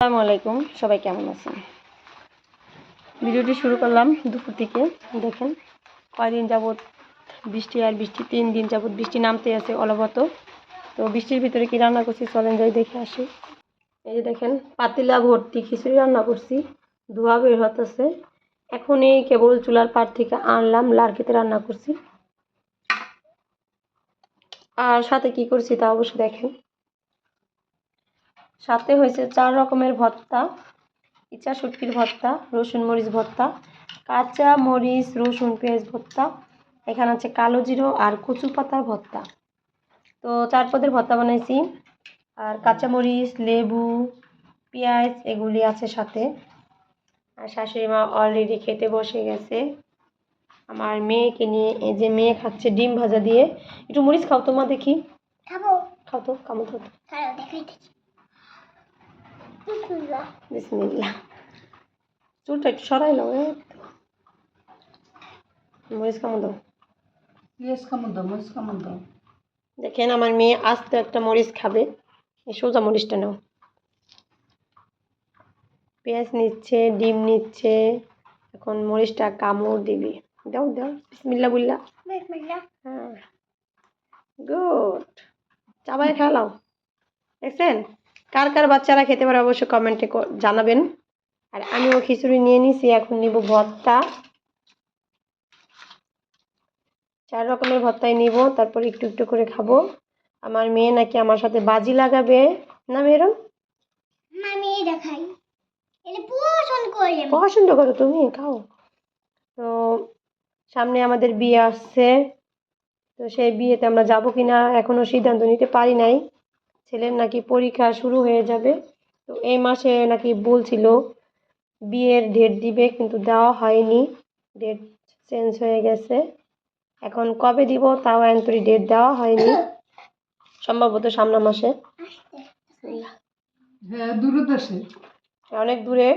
আসসালামু আলাইকুম, সবাই কেমন আছেন? ভিডিওটি শুরু করলাম দুপুর থেকে। দেখেন, কয়দিন যাবৎ বৃষ্টি আর বৃষ্টি, তিন দিন যাবৎ বৃষ্টি নামতে আছে অলবত। তো বৃষ্টির ভিতরে কি রান্না করছি চলেন যাই দেখে আসি। এই যে দেখেন, পাতিলা ভর্তি খিচুড়ি রান্না করছি, ধোয়া বের হতেছে। এখনই কেবল চুলার পাড় থেকে আনলাম লাড়কিতে রান্না করছি। আর সাথে কি করছি তা অবশ্য দেখেন। সাথে হয়েছে চার রকমের ভর্তা ইচা শুটকির ভর্তা রসুন মরিচ ভর্তা কাঁচা মরিচ রসুন পেঁয়াজ ভর্তা এখানে আছে কালো জিরো আর কচু পাতার ভর্তা। তো চার পদের ভর্তা বানাইছি আর কাঁচা মরিচ লেবু পেঁয়াজ এগুলি আছে সাথে। আর শাশুড়ি মা অলরেডি খেতে বসে গেছে। আমার মেয়েকে নিয়ে এই যে মেয়ে খাচ্ছে ডিম ভাজা দিয়ে। একটু মরিচ খাও তো মা দেখি। খাব। খাও তো কেমন খাও তো। বিসমিল্লা চুলটা একটু সরাই নাও। মরিচ কেমন দাও। দাও মরিচ দাও। দেখেন আমার মেয়ে আস্ত একটা মরিচ খাবে। এই সোজা মরিচটা নাও। পেঁয়াজ নিচ্ছে ডিম নিচ্ছে এখন মরিচটা কামড় দিবি। দাও দাও বিসমিল্লা বুল্লা। হ্যাঁ। গুড। চাবাই খেলাও। দেখছেন? কার কার বাচ্চারা খেতে পারে অবশ্যই কমেন্টে জানাবেন। আর আমিও খিচুড়ি নিয়ে নিছি এখন নিব ভর্তা। চার রকমের ভর্তাই নিব তারপর একটু একটু করে খাব। আমার মেয়ে নাকি আমার সাথে বাজি লাগাবে। না মেয়েরম আমি দেখাই। পছন্দ করি পছন্দ করো তুমি খাও। তো সামনে আমাদের বিয়ে আসছে। তো সেই বিয়েতে আমরা যাব কি না এখনও সিদ্ধান্ত নিতে পারি নাই। ছেলের নাকি পরীক্ষা শুরু হয়ে যাবে। তো এই মাসে নাকি বলছিল বিয়ের ডেট দিবে কিন্তু দেওয়া হয়নি। ডেট চেঞ্জ হয়ে গেছে। এখন কবে দিব তাও এন্তরি ডেট দেওয়া হয়নি। সম্ভবত সামনের মাসে। হ্যাঁ অনেক দূরে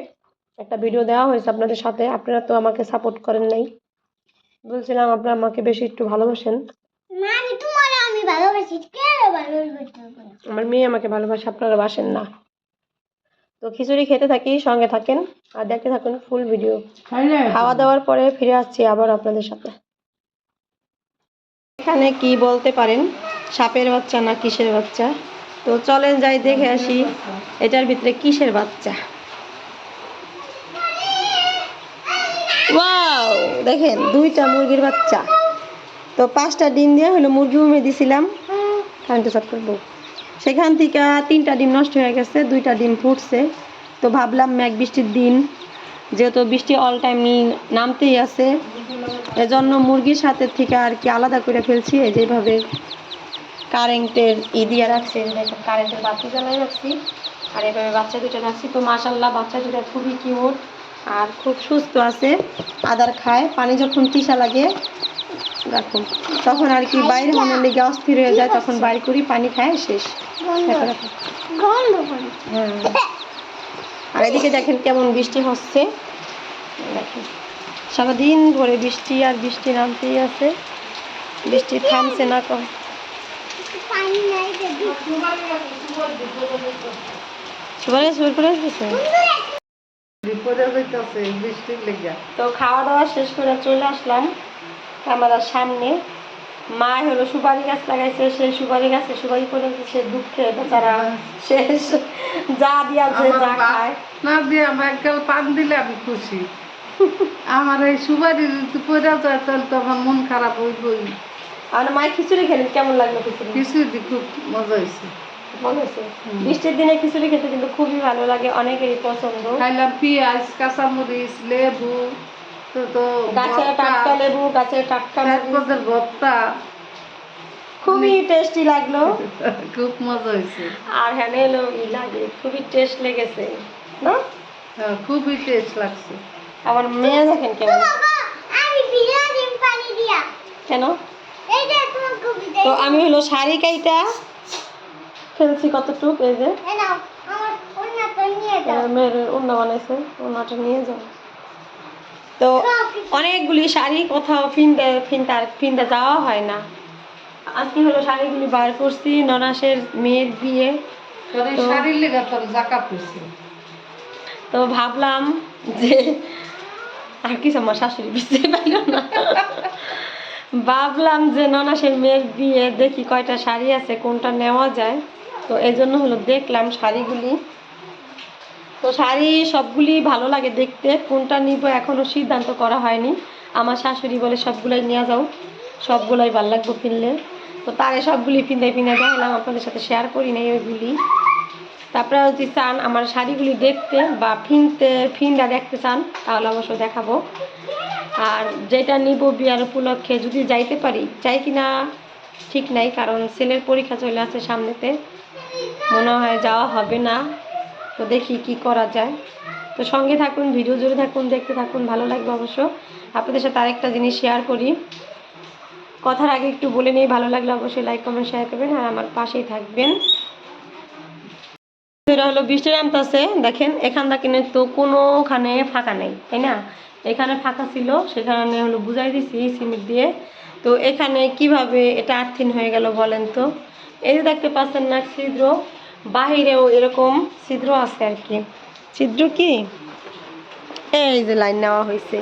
একটা ভিডিও দেওয়া হয়েছে আপনাদের সাথে। আপনারা তো আমাকে সাপোর্ট করেন নাই। বলছিলাম আপনারা আমাকে বেশি একটু ভালোবাসেন। আমি তোমার আমি ভালোবাসি। আমার মেয়ে আমাকে ভালোবাসে আপনারা বাসেন না। তো খিচুড়ি খেতে থাকি সঙ্গে থাকেন। আর দেখতে থাকুন ফুল ভিডিও। খাওয়া দাওয়ার পরে ফিরে আসছি আবার আপনাদের সাথে। এখানে কি বলতে পারেন? সাপের বাচ্চা না কিসের বাচ্চা? তো চলেন যাই দেখে আসি এটার ভিতরে কিসের বাচ্চা। ওয়াও দেখেন দুইটা মুরগির বাচ্চা। তো পাঁচটা ডিম দিয়ে হলো মুরগি উমে দিছিলাম। কারেন্টে চট করব। সেখান থেকে তিনটা ডিম নষ্ট হয়ে গেছে, দুইটা ডিম ফুটছে। তো ভাবলাম মেঘ বৃষ্টির দিন, যেহেতু বৃষ্টি অল টাইম নামতেই আছে, এজন্য মুরগির সাথে থেকে আর কি আলাদা করে ফেলছি, এই যেভাবে কারেন্টের ই দিয়ে রাখছি কারেন্টের বাতি জ্বালাই রাখছি, আর এভাবে বাচ্চা দুটো রাখছি। তো মাশাল্লাহ বাচ্চা দুটো খুবই কিউট আর খুব সুস্থ আছে, আদার খায়, পানি যখন তৃষা লাগে রাখুন। তখন আর কি বাইরে মনের লেগে অস্থির হয়ে যায় তখন বাইর করি পানি খায় শেষ। হ্যাঁ। আর এদিকে দেখেন কেমন বৃষ্টি হচ্ছে। দেখেন সারাদিন ধরে বৃষ্টি আর বৃষ্টি নামতেই আছে। বৃষ্টি থামছে না কম। তো খাওয়া দাওয়া শেষ করে চলে আসলাম। ক্যামেরার সামনে। মা হলো সুপারি গাছ লাগাইছে সেই সুপারি গাছে সুপারি করে সে দুঃখে বেচারা শেষ। যা দিয়াছে যা খায়। না দিয়ে আমার একগাল পান দিলে আমি খুশি। আমার এই সুপারি পড়ে যায় তাহলে তো আমার মন খারাপ হইবই। আর মায়ের খিচুড়ি খেলেন কেমন লাগল খিচুড়ি? দি খুব মজা হয়েছে বৃষ্টির দিনে খিচুড়ি খেতে কিন্তু খুবই ভালো লাগে অনেকেরই পছন্দ। খাইলাম পেঁয়াজ কাঁচামরিচ লেবু। তো গাছের টাটকা লেবু গাছের টাটকা। ভর্তা। খুবই টেস্টি লাগল। খুব মজা হয়েছে। আর হ্যাঁ এলো ই লাগে খুবই টেস্ট লেগেছে। না? হ্যাঁ, খুবই টেস্ট লাগছে। আমার মেয়ে দেখেন কেমন। আমি ভিজা দিন পানি দিয়া। কেন? এই যে তোমার কবিতা তো আমি হলো শাড়ি কাইটা। খেলছি কতটুক এই যে। এই নাও আমার অন্যটা নিয়ে যাও। এবার মেয়ের উন্না বানাইছে উন্নাটা নিয়ে যাও। তো অনেকগুলি শাড়ি কোথাও ফিনতে ফিনতে ফিনতে যাওয়া হয় না। আজকে হলো শাড়িগুলি বার করছি ননাসের মেয়ের বিয়ে। তো- ভাবলাম যে আর কিছু আমার শাশুড়ি বুঝতে পারল না। ভাবলাম যে ননাসের মেয়ের বিয়ে দেখি কয়টা শাড়ি আছে কোনটা নেওয়া যায়। তো এই জন্য হলো দেখলাম শাড়িগুলি। তো শাড়ি সবগুলি ভালো লাগে দেখতে। কোনটা নিব এখনও সিদ্ধান্ত করা হয়নি। আমার শাশুড়ি বলে সবগুলাই নিয়ে যাও। সবগুলাই ভালো লাগবে কিনলে। তো তারে সবগুলি পিঁধে পিঁধে দেখালাম আপনাদের সাথে শেয়ার করি নাই ওইগুলি। তারপরে যদি চান, আমার শাড়িগুলি দেখতে বা ফিনতে, ফিনটা দেখতে চান, তাহলে অবশ্য দেখাবো। আর যেটা নিব বিয়ার উপলক্ষে, যদি যাইতে পারি, চাই কি না ঠিক নাই, কারণ ছেলের পরীক্ষা চলে আসে সামনেতে। মনে হয় যাওয়া হবে না। তো দেখি কি করা যায়। তো সঙ্গে থাকুন, ভিডিও জুড়ে থাকুন, দেখতে থাকুন, ভালো লাগবে অবশ্য। আপনাদের সাথে আরেকটা জিনিস শেয়ার করি। কথার আগে একটু বলে নিয়ে ভালো লাগলে অবশ্যই লাইক কমেন্ট শেয়ার করবেন আর আমার পাশেই থাকবেন। এটা হলো বৃষ্টি নামতেছে দেখেন, এখান থেকে তো কোনোখানে ফাঁকা নেই, তাই না? এখানে ফাঁকা ছিল সেখানে হলো বুঝাই দিছি সিমেন্ট দিয়ে। তো এখানে কীভাবে এটা আর্থিন হয়ে গেল বলেন তো? এই যে দেখতে পাচ্ছেন না ছিদ্র বাহিরেও এরকম ছিদ্র আছে আর কি। ছিদ্র কি? এই যে লাইন নেওয়া হয়েছে।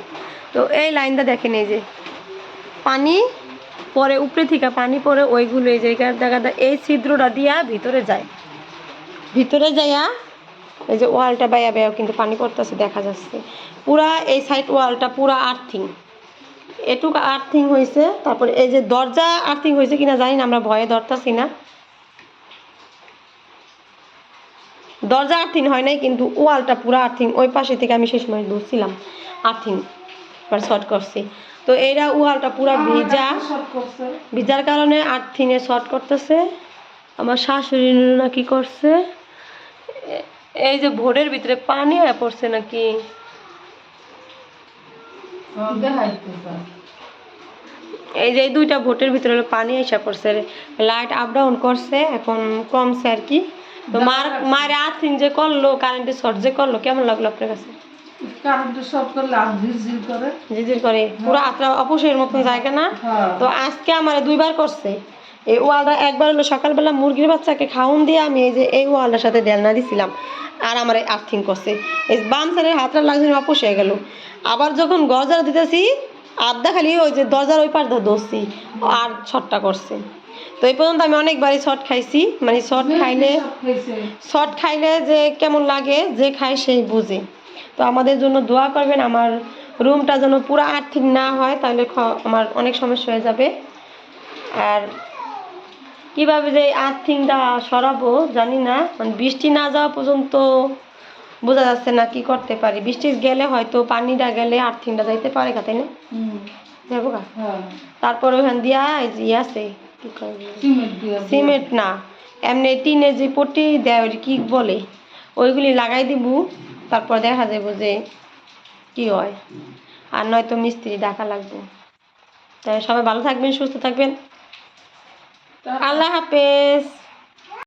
তো এই লাইনটা দেখেন এই যে পানি পরে উপরে থেকে পানি পরে ওইগুলো এই যে জায়গাটা এই ছিদ্রটা দিয়া ভিতরে যায়। ভিতরে যাইয়া এই যে ওয়ালটা বাইয়া বাইয়াও কিন্তু পানি পড়তেছে দেখা যাচ্ছে। পুরা এই সাইড ওয়ালটা পুরা আর্থিং এটুকু আর্থিং হয়েছে তারপরে এই যে দরজা আর্থিং হয়েছে কিনা জানি না আমরা ভয়ে ধরতাছি না। দরজা আর্থিং হয় নাই কিন্তু ওয়ালটা পুরো আর্থিং। ওই পাশে থেকে আমি সেই সময় ধরছিলাম আর্থিং এবার শর্ট করছি। তো এইটা ওয়ালটা পুরো ভিজা। ভিজার কারণে আর্থিংয়ে শর্ট করতেছে। আমার শাশুড়ি নাকি করছে। এই যে ভোরের ভিতরে পানি হয়ে পড়ছে নাকি? এই যে দুইটা ভোটের ভিতরে পানি এসে পড়ছে। লাইট আপ ডাউন করছে এখন কমছে আর কি। তো মার মায়ের আর্থিং যে করল কারেন্টের শর্ট যে করল কেমন লাগল আপনার কাছে? কারেন্ট সব করলে আর ঝিরঝির করে। জিজির করে। পুরো আত্রা অপসের মতন জায়গা না? হ্যাঁ। তো আজকে আমার দুইবার করছে। এই ওয়ালটা একবার হলো সকালবেলা মুরগির বাচ্চাকে খাওন দিয়ে আমি এই যে এই ওয়ালটার সাথে দেলনা দিছিলাম। আর আমার এই আর্থিং করছে। এই বাম সাইডের হাতটা লাগছে অপস হয়ে গেল। আবার যখন গজার দিতেছি আধা খালি ওই যে দরজার ওই পার ধরছি। আর ছটটা করছে। তো এই পর্যন্ত আমি অনেকবারই শর্ট খাইছি। মানে শর্ট খাইলে শর্ট খাইলে যে কেমন লাগে যে খায় সেই বুঝে। তো আমাদের জন্য দোয়া করবেন আমার রুমটা যেন পুরো আর্থিক না হয় তাহলে আমার অনেক সমস্যা হয়ে যাবে। আর কীভাবে যে আর্থিংটা সরাবো জানি না মানে বৃষ্টি না যাওয়া পর্যন্ত বোঝা যাচ্ছে না কি করতে পারি। বৃষ্টি গেলে হয়তো পানিটা গেলে আর্থিংটা যাইতে পারে তাই না? যাব গা। হ্যাঁ। তারপর ওখান দিয়া এই যে ইয়ে আছে সিমেন্ট না এমনি টিনের যে পটি দেয় ওই কি বলে? ওইগুলি লাগাই দিব তারপর দেখা যাব যে কি হয়। আর নয়তো মিস্ত্রি ডাকা লাগবে। তাই সবাই ভালো থাকবেন সুস্থ থাকবেন। আল্লাহ হাফেজ।